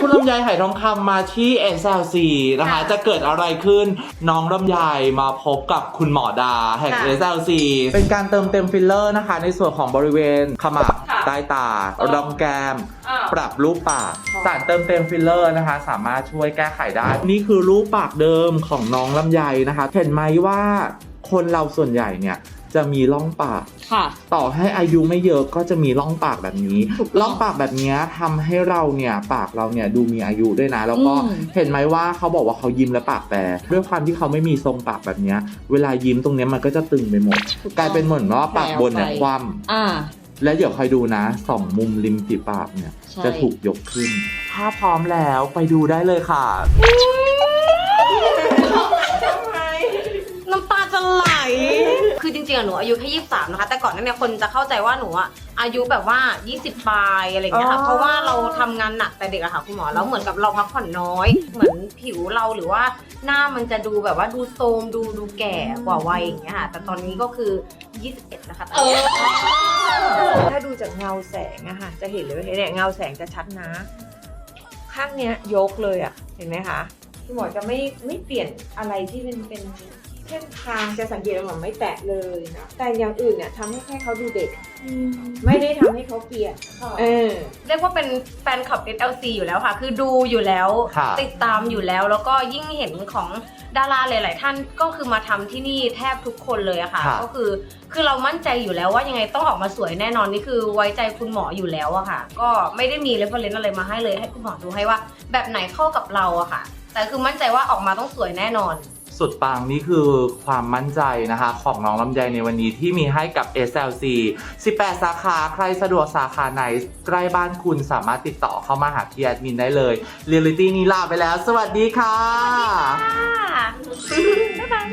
คุณลำไยไหทองคำมาที่ SLC นะคะค่ะจะเกิดอะไรขึ้นน้องลำไยมาพบกับคุณหมอดาแห่งค่ะ SLC เป็นการเติมเต็มฟิลเลอร์นะคะ ในส่วนของบริเวณขมับค่ะใต้ตาอ๋อร่องแก้มอ่าปรับรูปปากอ๋อสารเติมเต็มฟิลเลอร์นะคะ สามารถช่วยแก้ไขได้ นี่คือรูปปากเดิมของน้องลำไยนะคะ เห็นไหมว่าคนเราส่วนใหญ่เนี่ย จะมีร่องปาก ค่ะ ต่อให้อายุไม่เยอะก็จะมีร่องปากแบบนี้ ถูกต้องร่องปากแบบเนี้ยทำให้เราเนี่ยปากเราเนี่ยดูมีอายุด้วยนะ แล้วก็อืม เห็นไหมว่าเขาบอกว่าเขายิ้มและปากแบด้วยความที่เขาไม่มีทรงปากแบบเนี้ยเวลายิ้มตรงเนี้ยมันก็จะตึงไปหมด ถูต้อง กลายเป็นเหมือนว่าปากบนเนี่ยแผ่คไปว่อ่าำแล้วเดี๋ยวคอยดูนะสองมุมริมฝีปากเนี่ย ใช่ จะถูกยกขึ้น ถ้าพร้อมแล้วไปดูได้เลยค่ะน้ ริงๆอะหนูอายุแค่23นะคะ แต่ก่อนหนั้นเนี่ยคนจะเข้าใจว่าหนูอะอายุแบบว่า 20ปลายอะไรอย่างเงี้ยค่ะ อ๋อ เพราะว่าเราทำงานหนักแต่เด็กอะค่ะคุณหมอแล้วเหมือนกับเราพักผ่อนน้อย เหมือนผิวเราหรือว่าหน้ามันจะดูแบบว่าดูโทรมดูดูแก่กว่าวัยอย่างเงี้ยค่ะ แต่ตอนนี้ก็คือ 21 นะคะตอนนี้ถ้าดูจากเงาแสงอะค่ะ จะเห็นเลยว่าเนี่ยเงาแสงจะชัดนะ ข้างเนี้ยยกเลยอะเห็นไหมคะคุณหมอจะไม่ไม่เปลี่ยนอะไรที่เป็นเป็น เส้นทางจะสังเกตว่าหมอไม่แตะเลยนะแต่อย่างอื่นเนี่ยทำให้แค่เขาดูเด็ก ไม่ได้ทำให้เขาเกลียดเออ เรียกว่าเป็นแฟนคลับ SLC อยู่แล้วค่ะ คือดูอยู่แล้วค่ะติดตามอยู่แล้ว แล้วก็ยิ่งเห็นของดาราหลาย ๆ ท่านก็คือมาทำที่นี่แทบทุกคนเลยอะค่ะค่ะก็คือ คือเรามั่นใจอยู่แล้วว่ายังไงต้องออกมาสวยแน่นอนนี่คือไว้ใจคุณหมออยู่แล้วอะค่ะ ก็ไม่ได้มีเรฟเฟรนซ์อะไรมาให้เลยให้คุณหมอดูให้ว่า แบบไหนเข้ากับเราอะค่ะ แต่คือมั่นใจว่าออกมาต้องสวยแน่นอน สุดปังนี่คือความมั่นใจนะคะ ของน้องลำไยในวันนี้ที่มีให้กับ SLC 18 สาขาใครสะดวกสาขาไหนใกล้บ้านคุณสามารถติดต่อเข้ามาหาพี่แอดมินได้เลยเรียลิตี้นี้ลาไปแล้ว สวัสดีค่ะค่ะ บ๊ายบาย